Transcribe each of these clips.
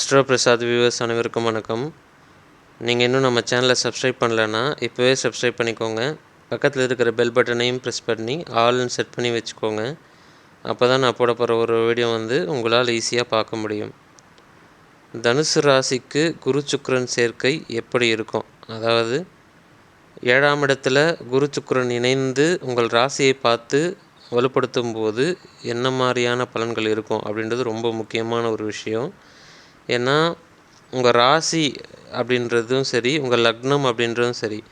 Astro Prasad viewers அனைவருக்கும் வணக்கம். நீங்கள் இன்னும் நம்ம சேனலை சப்ஸ்கிரைப் பண்ணலன்னா இப்போவே சப்ஸ்கிரைப் பண்ணிக்கோங்க. பக்கத்தில் இருக்கிற பெல் பட்டனையும் ப்ரெஸ் பண்ணி ஆல்னு செட் பண்ணி வச்சுக்கோங்க. அப்போ தான் நான் போட போகிற ஒரு வீடியோ வந்து உங்களால் ஈஸியாக பார்க்க முடியும். தனுசு ராசிக்கு குரு சுக்கரன் சேர்க்கை எப்படி இருக்கும்? அதாவது ஏழாம் இடத்துல குரு சுக்கரன் இணைந்து உங்கள் ராசியை பார்த்து வலுப்படுத்தும் போது என்ன மாதிரியான பலன்கள் இருக்கும் அப்படின்றது ரொம்ப முக்கியமான ஒரு விஷயம். ஏன்னா உங்கள் ராசி அப்படின்றதும் சரி உங்கள் லக்னம் அப்படின்றதும் சரி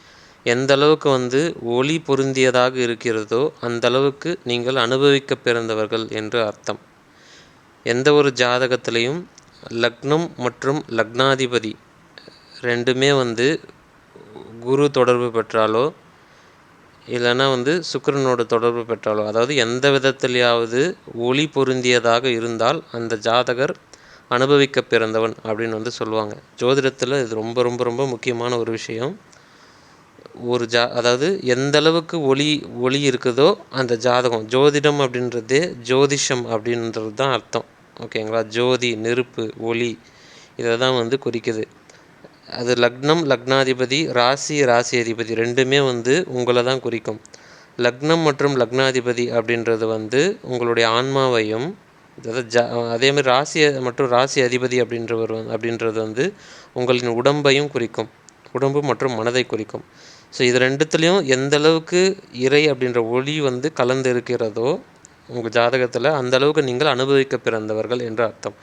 எந்த அளவுக்கு வந்து ஒளி பொருந்தியதாக இருக்கிறதோ அந்த அளவுக்கு நீங்கள் அனுபவிக்க பிறந்தவர்கள் என்று அர்த்தம். எந்த ஒரு ஜாதகத்திலையும் லக்னம் மற்றும் லக்னாதிபதி ரெண்டுமே வந்து குரு தொடர்பு பெற்றாலோ இல்லைன்னா வந்து சுக்கரனோட தொடர்பு பெற்றாலோ அதாவது எந்த விதத்திலேயாவது ஒளி பொருந்தியதாக இருந்தால் அந்த ஜாதகர் அனுபவிக்க பிறந்தவன் அப்படின்னு வந்து சொல்லுவாங்க. ஜோதிடத்தில் இது ரொம்ப ரொம்ப ரொம்ப முக்கியமான ஒரு விஷயம். ஒரு ஜா அதாவது எந்த அளவுக்கு ஒளி ஒளி இருக்குதோ அந்த ஜாதகம் ஜோதிடம் அப்படின்றதே ஜோதிஷம் அப்படின்றது தான் அர்த்தம். ஓகேங்களா ஜோதி நெருப்பு ஒளி இதை தான் வந்து குறிக்குது. அது லக்னம் லக்னாதிபதி ராசி ராசி அதிபதி ரெண்டுமே வந்து உங்களை தான் குறிக்கும். லக்னம் மற்றும் லக்னாதிபதி அப்படின்றது வந்து உங்களுடைய ஆன்மாவையும் அதாவது ஜா அதேமாதிரி ராசி மற்றும் ராசி அதிபதி அப்படின்றவர் அப்படின்றது வந்து உங்களின் உடம்பையும் குறிக்கும். உடம்பு மற்றும் மனதை குறிக்கும். ஸோ இது ரெண்டுத்துலேயும் எந்த அளவுக்கு இறை அப்படின்ற ஒளி வந்து கலந்து இருக்கிறதோ உங்கள் ஜாதகத்தில் அந்த அளவுக்கு நீங்கள் அனுபவிக்க பிறந்தவர்கள் என்று அர்த்தம்.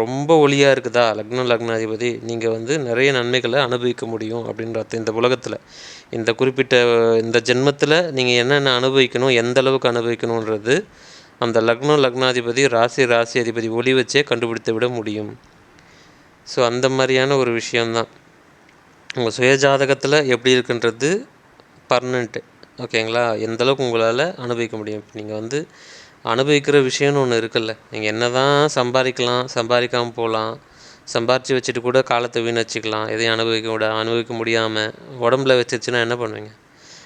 ரொம்ப ஒளியாக இருக்குதா? லக்னம் லக்னாதிபதி நீங்கள் வந்து நிறைய நன்மைகளை அனுபவிக்க முடியும் அப்படின்ற அர்த்தம் இந்த உலகத்தில். இந்த குறிப்பிட்ட இந்த ஜென்மத்தில் நீங்கள் என்னென்ன அனுபவிக்கணும் எந்த அளவுக்கு அனுபவிக்கணுன்றது அந்த லக்னம் லக்னாதிபதி ராசி ராசி அதிபதி ஒளி வச்சே கண்டுபிடித்து விட முடியும். ஸோ அந்த மாதிரியான ஒரு விஷயந்தான் உங்கள் சுயஜாதகத்தில் எப்படி இருக்குன்றது பர்மனெண்ட்டு ஓகேங்களா? எந்தளவுக்கு உங்களால் அனுபவிக்க முடியும்? இப்போ நீங்கள் வந்து அனுபவிக்கிற விஷயம்னு ஒன்று இருக்குல்ல. நீங்கள் என்ன தான் சம்பாதிக்கலாம் சம்பாதிக்காமல் போகலாம் சம்பாரித்து வச்சுட்டு கூட காலத்தை வீணடிச்சிக்கலாம் எதையும் அனுபவிக்க விட அனுபவிக்க முடியாமல் உடம்புல வச்சிருச்சுன்னா என்ன பண்ணுவீங்க?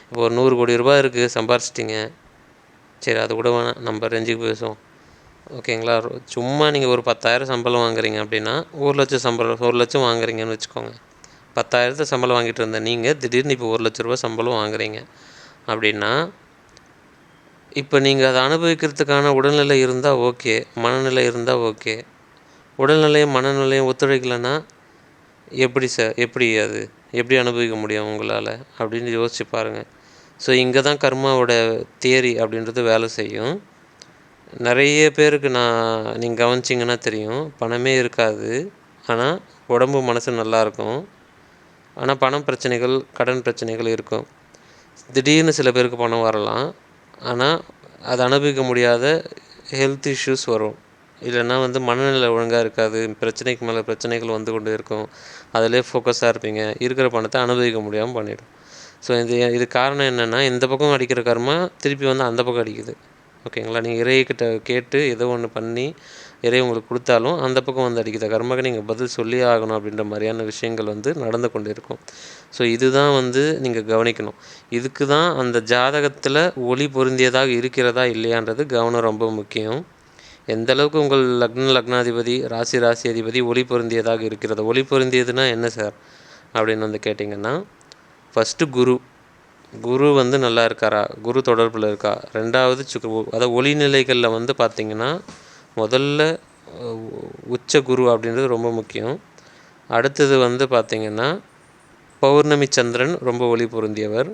இப்போ ஒரு நூறு கோடி ரூபாய் இருக்குது சம்பாரிச்சிட்டிங்க. சரி அது கூட வேணாம். நம்ம ரெஞ்சுக்கு பேசுவோம். ஓகேங்களா சும்மா நீங்கள் ஒரு பத்தாயிரம் சம்பளம் வாங்குறீங்க அப்படின்னா ஒரு லட்சம் சம்பளம் ஒரு லட்சம் வாங்குறீங்கன்னு வச்சுக்கோங்க. பத்தாயிரத்தை சம்பளம் வாங்கிட்டு இருந்த நீங்கள் திடீர்னு இப்போ ஒரு லட்ச ரூபா சம்பளம் வாங்குறீங்க அப்படின்னா இப்போ நீங்கள் அதை அனுபவிக்கிறதுக்கான உடல்நிலை இருந்தால் ஓகே மனநிலை இருந்தால் ஓகே உடல்நிலையும் மனநிலையும் ஒத்துழைக்கலைன்னா எப்படி சார் எப்படி அது? எப்படி அனுபவிக்க முடியும் உங்களால்? அப்படின்னு யோசிச்சு பாருங்கள் ஸோ இங்கே தான் கர்மாவோட தியரி அப்படின்றது வேலை செய்யும். நிறைய பேருக்கு நான் நீங்கள் கவனிச்சிங்கன்னா தெரியும். பணமே இருக்காது. ஆனால் உடம்பு மனசு நல்லாயிருக்கும் ஆனால் பணம் பிரச்சனைகள் கடன் பிரச்சனைகள் இருக்கும். திடீர்னு சில பேருக்கு பணம் வரலாம். ஆனால் அதை அனுபவிக்க முடியாத ஹெல்த் இஷ்யூஸ் வரும். இல்லைன்னா வந்து மனநிலை ஒழுங்காக இருக்காது. பிரச்சனைக்கு மேலே பிரச்சனைகள் வந்து கொண்டு இருக்கும். அதிலே ஃபோக்கஸாக இருப்பீங்க. இருக்கிற பணத்தை அனுபவிக்க முடியாமல் பண்ணிடும். ஸோ இது இது காரணம் என்னென்னா இந்த பக்கம் அடிக்கிற கர்மா திருப்பி வந்து அந்த பக்கம் அடிக்குது. ஓகேங்களா? நீங்கள் இறைக்கிட்ட கேட்டு ஏதோ ஒன்று பண்ணி இறை உங்களுக்கு கொடுத்தாலும் அந்த பக்கம் வந்து அடிக்குது. கர்மாக்கு நீங்கள் பதில் சொல்லி ஆகணும் அப்படின்ற மாதிரியான விஷயங்கள் வந்து நடந்து கொண்டு இருக்கும் ஸோ இதுதான் வந்து நீங்கள் கவனிக்கணும். இதுக்கு தான் அந்த ஜாதகத்தில் ஒளி பொருந்தியதாக இருக்கிறதா இல்லையான்றது கவனம் ரொம்ப முக்கியம். எந்த அளவுக்கு உங்கள் லக்ன லக்னாதிபதி ராசி ராசி அதிபதி ஒளி பொருந்தியதாக இருக்கிறது ஒளி பொருந்தியதுன்னா என்ன சார்? அப்படின்னு வந்து கேட்டிங்கன்னா ஃபஸ்ட்டு குரு. குரு வந்து நல்லா இருக்காரா? குரு தொடர்பில் இருக்கா? ரெண்டாவது சுக்கு அதாவது ஒளிநிலைகளில் வந்து பார்த்திங்கன்னா முதல்ல உச்ச குரு அப்படின்றது ரொம்ப முக்கியம். அடுத்தது வந்து பார்த்திங்கன்னா பௌர்ணமி சந்திரன் ரொம்ப ஒளி பொருந்தியவர்.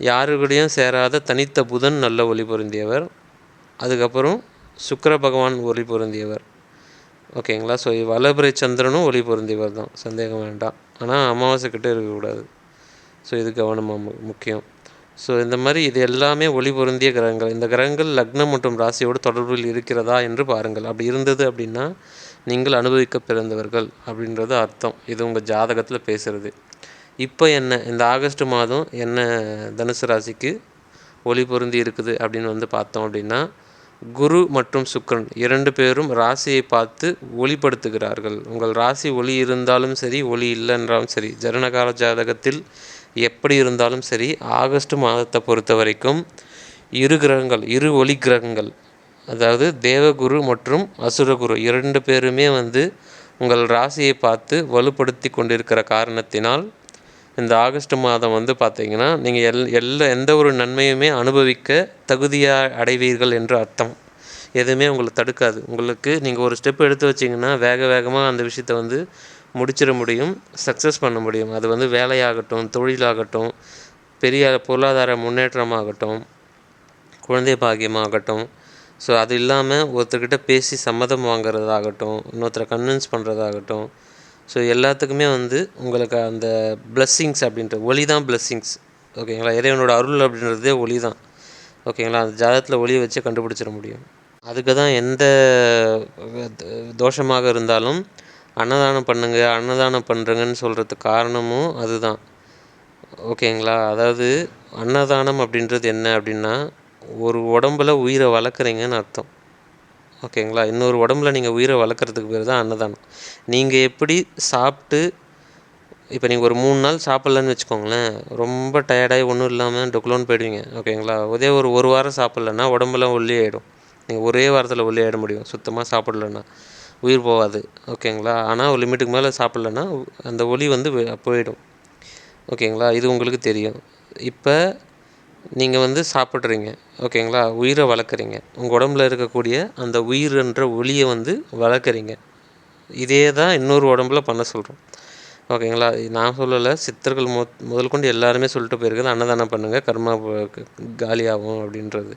யாருக்கூடையும் சேராத தனித்த புதன் நல்ல ஒளி பொருந்தியவர். அதுக்கப்புறம் சுக்கர பகவான் ஒளி பொருந்தியவர். ஓகேங்களா? ஸோ வலபுரை சந்திரனும் ஒளி பொருந்தியவர் தான். சந்தேகம் வேண்டாம். ஆனால் அமாவாசை கிட்டே இருக்கக்கூடாது. ஸோ இது கவனமாக முக்கியம். ஸோ இந்த மாதிரி இது எல்லாமே ஒளி பொருந்திய கிரகங்கள். இந்த கிரகங்கள் லக்னம் மற்றும் ராசியோடு தொடர்பில் இருக்கிறதா என்று பாருங்கள். அப்படி இருந்தது அப்படின்னா நீங்கள் அனுபவிக்க பிறந்தவர்கள் அப்படின்றது அர்த்தம். இது உங்கள் ஜாதகத்தில் பேசுகிறது இப்போ என்ன? இந்த ஆகஸ்ட் மாதம் என்ன தனுசு ராசிக்கு ஒளி பொருந்தி இருக்குது அப்படின்னு வந்து பார்த்தோம் அப்படின்னா குரு மற்றும் சுக்கரன் இரண்டு பேரும் ராசியை பார்த்து ஒளிப்படுத்துகிறார்கள். உங்கள் ராசி ஒளி இருந்தாலும் சரி ஒளி இல்லைன்றாலும் சரி ஜனனகால ஜாதகத்தில் எப்படி இருந்தாலும் சரி ஆகஸ்ட் மாதத்தை பொறுத்த வரைக்கும் இரு கிரகங்கள் இரு ஒளி கிரகங்கள் அதாவது தேவகுரு மற்றும் அசுரகுரு இரண்டு பேருமே வந்து உங்கள் ராசியை பார்த்து வலுப்படுத்தி கொண்டிருக்கிற காரணத்தினால் இந்த ஆகஸ்ட் மாதம் வந்து பார்த்திங்கன்னா நீங்கள் எல் எல்லா எந்த ஒரு நன்மையுமே அனுபவிக்க தகுதியாக அடைவீர்கள் என்று அர்த்தம். எதுவுமே உங்களை தடுக்காது. உங்களுக்கு நீங்கள் ஒரு ஸ்டெப் எடுத்து வச்சிங்கன்னா வேக வேகமாக அந்த விஷயத்தை வந்து முடிச்சிட முடியும் சக்ஸஸ் பண்ண முடியும். அது வந்து வேலையாகட்டும் தொழிலாகட்டும் பெரிய பொருளாதார முன்னேற்றமாகட்டும் குழந்தை பாக்கியமாகட்டும். ஸோ அது இல்லாமல் ஒருத்தர்கிட்ட பேசி சம்மதம் வாங்குறதாகட்டும் இன்னொருத்தரை கன்வின்ஸ் பண்ணுறதாகட்டும் ஸோ எல்லாத்துக்குமே வந்து உங்களுக்கு அந்த பிளஸ்ஸிங்ஸ் அப்படின்ற ஒளி தான் பிளஸ்ஸிங்ஸ் ஓகேங்களா இறைவனோட அருள் அப்படின்றதே ஒளி தான் ஓகேங்களா அந்த ஜாதகத்தில் ஒளியை வச்சு கண்டுபிடிச்சிட முடியும். அதுக்கு தான் எந்த தோஷமாக இருந்தாலும் அன்னதானம் பண்ணுங்க அன்னதானம் பண்ணுறங்கன்னு சொல்கிறதுக்கு காரணமும் அதுதான். ஓகேங்களா? அதாவது அன்னதானம் அப்படின்றது என்ன அப்படின்னா ஒரு உடம்புல உயிரை வளர்க்குறீங்கன்னு அர்த்தம். ஓகேங்களா? இன்னொரு உடம்புல நீங்கள் உயிரை வளர்க்குறதுக்கு பேர் தான் அன்னதானம். நீங்கள் எப்படி சாப்பிட்டு இப்போ நீங்கள் ஒரு மூணு நாள் சாப்பிட்லன்னு வச்சுக்கோங்களேன் ரொம்ப டயர்டாகி ஒன்றும் இல்லாமல் டொக்லோன்னு போயிடுவீங்க. ஓகேங்களா? அதே ஒரு ஒரு வாரம் சாப்பிட்லன்னா உடம்புலாம் ஒல்லி ஆகிடும் நீங்கள் ஒரே வாரத்தில் ஒல்லி ஆகிட முடியும் சுத்தமாக சாப்பிட்லன்னா. உயிர் போகாது ஓகேங்களா? ஆனால் ஒரு லிமிட்டுக்கு மேலே சாப்பிட்லன்னா அந்த ஒலி வந்து போயிடும். ஓகேங்களா? இது உங்களுக்கு தெரியும். இப்போ நீங்கள் வந்து சாப்பிட்றீங்க ஓகேங்களா? உயிரை வளர்க்குறீங்க. உங்கள் உடம்புல இருக்கக்கூடிய அந்த உயிர்ன்ற ஒளியை வந்து வளர்க்குறீங்க. இதே தான் இன்னொரு உடம்புல பண்ண சொல்கிறோம் ஓகேங்களா? நான் சொல்லலை. சித்தர்கள் மு முதல் கொண்டு எல்லாருமே சொல்லிட்டு போயிருக்குது. அன்னதானம் பண்ணுங்கள் கர்மா காலியாகும் அப்படின்றது.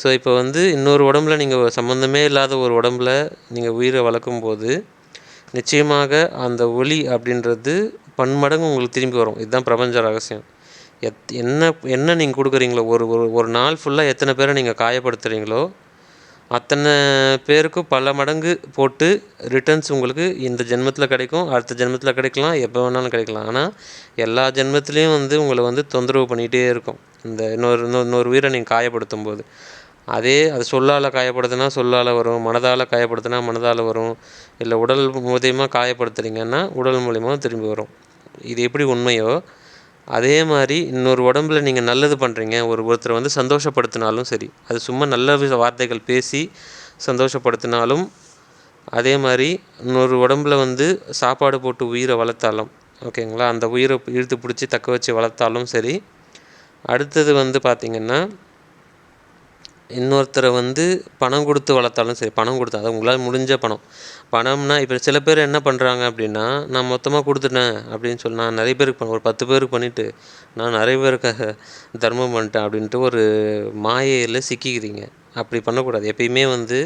ஸோ இப்போ வந்து இன்னொரு உடம்புல நீங்கள் சம்மந்தமே இல்லாத ஒரு உடம்புல நீங்கள் உயிரை வளர்க்கும் போது நிச்சயமாக அந்த ஒளி அப்படின்றது பன்மடங்கு உங்களுக்கு திரும்பி வரும். இதுதான் பிரபஞ்ச ரகசியம். எத் என்ன என்ன நீங்கள் கொடுக்குறீங்களோ ஒரு ஒரு ஒரு நாள் ஃபுல்லாக எத்தனை பேரை நீங்கள் காயப்படுத்துகிறீங்களோ அத்தனை பேருக்கும் பல மடங்கு போட்டு ரிட்டர்ன்ஸ் உங்களுக்கு இந்த ஜென்மத்தில் கிடைக்கும். அடுத்த ஜென்மத்தில் கிடைக்கலாம். எப்போ வேணாலும் கிடைக்கலாம். ஆனால் எல்லா ஜென்மத்துலேயும் வந்து உங்களை வந்து தொந்தரவு பண்ணிகிட்டே இருக்கும். இந்த இன்னொரு இன்னொரு இன்னொரு உயிரை நீங்கள் காயப்படுத்தும் போது அதே அது சொல்லால் காயப்படுத்தினா சொல்லால் வரும். மனதால் காயப்படுத்தினா மனதால் வரும். இல்லை உடல் மூலியமாக காயப்படுத்துறீங்கன்னா உடல் மூலியமாக திரும்பி வரும். இது எப்படி உண்மையோ அதே மாதிரி இன்னொரு உடம்புல நீங்கள் நல்லது பண்ணுறீங்க ஒரு ஒருத்தரை வந்து சந்தோஷப்படுத்தினாலும் சரி அது சும்மா நல்ல வார்த்தைகள் பேசி சந்தோஷப்படுத்தினாலும் அதே மாதிரி இன்னொரு உடம்புல வந்து சாப்பாடு போட்டு உயிரை வளர்த்தாலும் ஓகேங்களா? அந்த உயிரை இழுத்து பிடிச்சி தக்க வச்சு வளர்த்தாலும் சரி அடுத்தது வந்து பார்த்திங்கன்னா இன்னொருத்தரை வந்து பணம் கொடுத்து வளர்த்தாலும் சரி பணம் கொடுத்து அதாவது உங்களால் முடிஞ்ச பணம். பணம்னா இப்போ சில பேர் என்ன பண்ணுறாங்க அப்படின்னா நான் மொத்தமாக கொடுத்துட்டேன் அப்படின்னு சொல்லி நான் நிறைய பேருக்கு பண்ண- ஒரு பத்து பேருக்கு பண்ணிவிட்டு நான் நிறைய பேருக்காக தர்மம் பண்ணிட்டேன் அப்படின்ட்டு ஒரு மாயையில் சிக்கிக்கிறீங்க. அப்படி பண்ணக்கூடாது. எப்பயுமே வந்து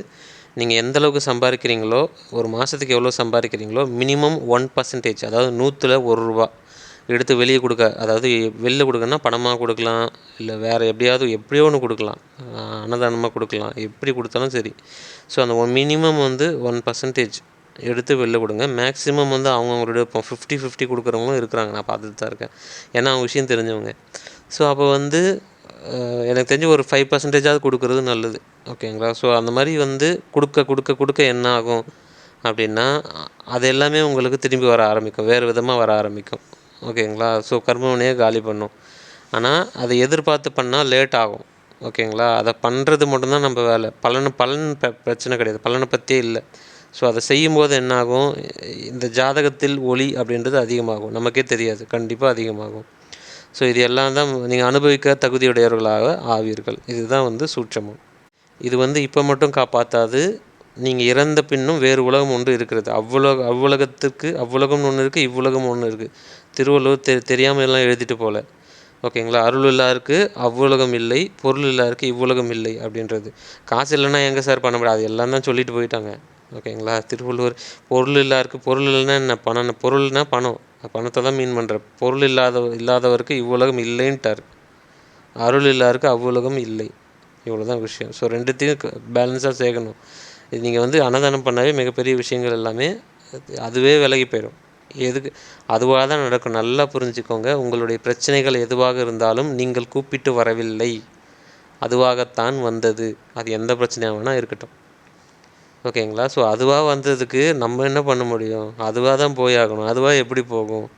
நீங்கள் எந்த அளவுக்கு சம்பாதிக்கிறீங்களோ ஒரு மாதத்துக்கு எவ்வளோ சம்பாதிக்கிறீங்களோ மினிமம் ஒன் பர்சன்டேஜ் அதாவது நூற்றில் ஒரு ரூபா. எடுத்து வெளியே கொடுக்க அதாவது வெளில கொடுக்கணுன்னா பணமாக கொடுக்கலாம் இல்லை வேறு எப்படியாவது எப்படியோ ஒன்று கொடுக்கலாம். அன்னதானமாக கொடுக்கலாம். எப்படி கொடுத்தாலும் சரி. ஸோ அந்த ஒன் மினிமம் வந்து ஒன் பர்சன்டேஜ் எடுத்து வெளில கொடுங்க. மேக்ஸிமம் வந்து அவங்கவுங்களோட இப்போ ஃபிஃப்டி ஃபிஃப்டி கொடுக்குறவங்களும் இருக்கிறாங்க. நான் பார்த்துட்டு தான் இருக்கேன். ஏன்னா அவங்க விஷயம் தெரிஞ்சவங்க. ஸோ அப்போ வந்து எனக்கு தெரிஞ்சு ஒரு ஃபைவ் பர்சன்டேஜாவது கொடுக்குறது நல்லது. ஓகேங்களா ஸோ அந்த மாதிரி வந்து கொடுக்க கொடுக்க கொடுக்க என்ன ஆகும் அப்படின்னா அது எல்லாமே உங்களுக்கு திரும்பி வர ஆரம்பிக்கும். வேறு விதமாக வர ஆரம்பிக்கும். ஓகேங்களா? ஸோ கர்மவினையை காலி பண்ணும். ஆனால் அதை எதிர்பார்த்து பண்ணால் லேட் ஆகும். ஓகேங்களா? அதை பண்ணுறது மட்டும்தான் நம்ம வேலை. பலன் பலன் ப பிரச்சனை கிடையாது. பலனை பற்றியே இல்லை. ஸோ அதை செய்யும்போது என்னாகும்? இந்த ஜாதகத்தில் ஒளி அப்படின்றது அதிகமாகும். நமக்கே தெரியாது. கண்டிப்பாக அதிகமாகும். ஸோ இது எல்லாம் தான் நீங்கள் அனுபவிக்க தகுதியுடையவர்களாக ஆவீர்கள். இதுதான் வந்து சூட்சமம். இது வந்து இப்போ மட்டும் காப்பாற்றாது நீங்கள் இறந்த பின்னும் வேறு உலகம் ஒன்று இருக்கிறது. அவ்வுலக அவ்வுலகத்துக்கு அவ்வுலகம்னு ஒன்று இருக்குது இவ்வுலகம் ஒன்று இருக்குது திருவள்ளுவர் தெ தெரியாமல் எல்லாம் எழுதிட்டு போகல ஓகேங்களா? அருள் இல்லாருக்கு அவ்வுலகம் இல்லை பொருள் இல்லாருக்கு இவ்வுலகம் இல்லை அப்படின்றது. காசு இல்லைன்னா எங்கே சார் பண்ண முடியாது? எல்லாம் தான் சொல்லிட்டு போயிட்டாங்க. ஓகேங்களா? திருவள்ளுவர் பொருள் இல்லாருக்கு பொருள் இல்லைன்னா என்ன? பணம் பொருள்னா பணம். பணத்தை தான் மீன் பண்ணுற பொருள் இல்லாத இல்லாதவருக்கு இவ்வுலகம் இல்லைன்ட்டார். அருள் இல்லாருக்கு அவ்வுலகம் இல்லை. இவ்வளோ தான் விஷயம். ஸோ ரெண்டுத்தையும் பேலன்ஸாக சேர்க்கணும். இது நீங்கள் வந்து அன்னதானம் பண்ணாவே மிகப்பெரிய விஷயங்கள் எல்லாமே அதுவே விலகி போயிடும் எதுக்கு? அதுவாக தான் நடக்கும். நல்லா புரிஞ்சுக்கோங்க. உங்களுடைய பிரச்சனைகள் எதுவாக இருந்தாலும் நீங்கள் கூப்பிட்டு வரவில்லை. அதுவாகத்தான் வந்தது. அது எந்த பிரச்சனையாக வேணால் இருக்கட்டும். ஓகேங்களா? ஸோ அதுவாக வந்ததுக்கு நம்ம என்ன பண்ண முடியும்? அதுவாக தான் போய் ஆகணும். அதுவாக எப்படி போகும்?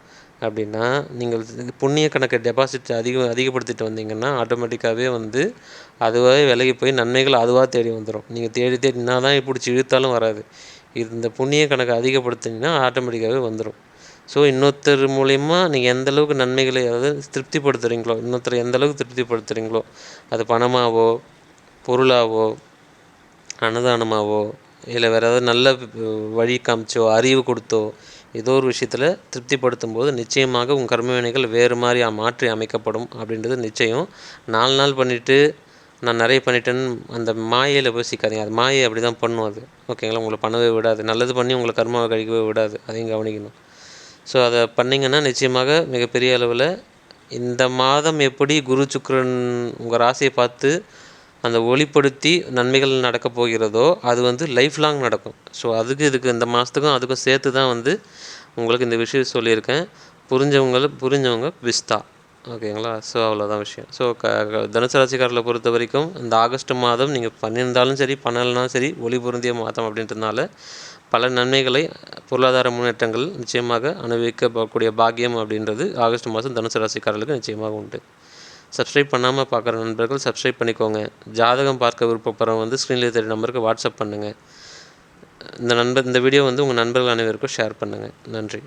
அப்படின்னா நீங்கள் புண்ணிய கணக்கை டெபாசிட் அதிக அதிகப்படுத்திட்டு வந்தீங்கன்னா ஆட்டோமேட்டிக்காகவே வந்து அதுவாகவே விலகி போய் நன்மைகள் அதுவாக தேடி வந்துடும் நீங்கள் தேடி தேடி என்ன தான் பிடிச்சி இழுத்தாலும் வராது. இந்த புண்ணிய கணக்கை அதிகப்படுத்தினீங்கன்னா ஆட்டோமேட்டிக்காகவே வந்துடும் ஸோ இன்னொருத்தர் மூலயமா நீங்கள் எந்த அளவுக்கு நன்மைகளை அதாவது திருப்திப்படுத்துகிறீங்களோ இன்னொருத்தர் எந்த அளவுக்கு திருப்திப்படுத்துகிறீங்களோ அது பணமாவோ பொருளாவோ அன்னதானமாவோ இல்லை வேறு ஏதாவது நல்ல வழி காமிச்சோ அறிவு கொடுத்தோ ஏதோ ஒரு விஷயத்தில் திருப்திப்படுத்தும் போது நிச்சயமாக உங்கள் கர்மவினைகள் வேறு மாதிரி மாற்றி அமைக்கப்படும் அப்படின்றது நிச்சயம். நாலு நாள் பண்ணிவிட்டு நான் நிறைய பண்ணிட்டேன்னு அந்த மாயையில் போய் சிக்காதீங்க. அது மாயை அப்படி தான் பண்ணும் அது. ஓகேங்களா? உங்களை பண்ணவே விடாது. நல்லது பண்ணி உங்களை கர்மாவை கழிக்கவே விடாது. அதையும் கவனிக்கணும். ஸோ அதை பண்ணிங்கன்னா நிச்சயமாக மிகப்பெரிய அளவில் இந்த மாதம் எப்படி குரு சுக்கரன் உங்கள் ராசியை பார்த்து அந்த ஒளிப்படுத்தி நன்மைகள் நடக்க போகிறதோ அது வந்து லைஃப் லாங் நடக்கும். ஸோ அதுக்கு இதுக்கு இந்த மாதத்துக்கும் அதுக்கும் சேர்த்து தான் வந்து உங்களுக்கு இந்த விஷயம் சொல்லியிருக்கேன். புரிஞ்சவங்க புரிஞ்சவங்க பிஸ்தா ஓகேங்களா? ஸோ அவ்வளோதான் விஷயம். ஸோ க க- தனுசு ராசிக்காரர்களை பொறுத்த வரைக்கும் இந்த ஆகஸ்ட் மாதம் நீங்கள் பண்ணியிருந்தாலும் சரி பண்ணலைனாலும் சரி ஒளி பொருந்திய மாதம் அப்படின்றதுனால பல நன்மைகளை பொருளாதார முன்னேற்றங்கள் நிச்சயமாக அனுபவிக்கக்கூடிய பாக்கியம் அப்படின்றது ஆகஸ்ட் மாதம் தனுசு ராசிக்காரர்களுக்கு நிச்சயமாக உண்டு. சப்ஸ்கிரைப் பண்ணாமல் பார்க்குற நண்பர்கள் சப்ஸ்கிரைப் பண்ணிக்கோங்க. ஜாதகம் பார்க்க விருப்பப்படுறவங்க வந்து ஸ்க்ரீனில் தெரிய நம்பருக்கு வாட்ஸ்அப் பண்ணுங்கள் இந்த நண்பர் இந்த வீடியோ வந்து உங்கள் நண்பர்கள் அனைவருக்கும் ஷேர் பண்ணுங்கள் நன்றி.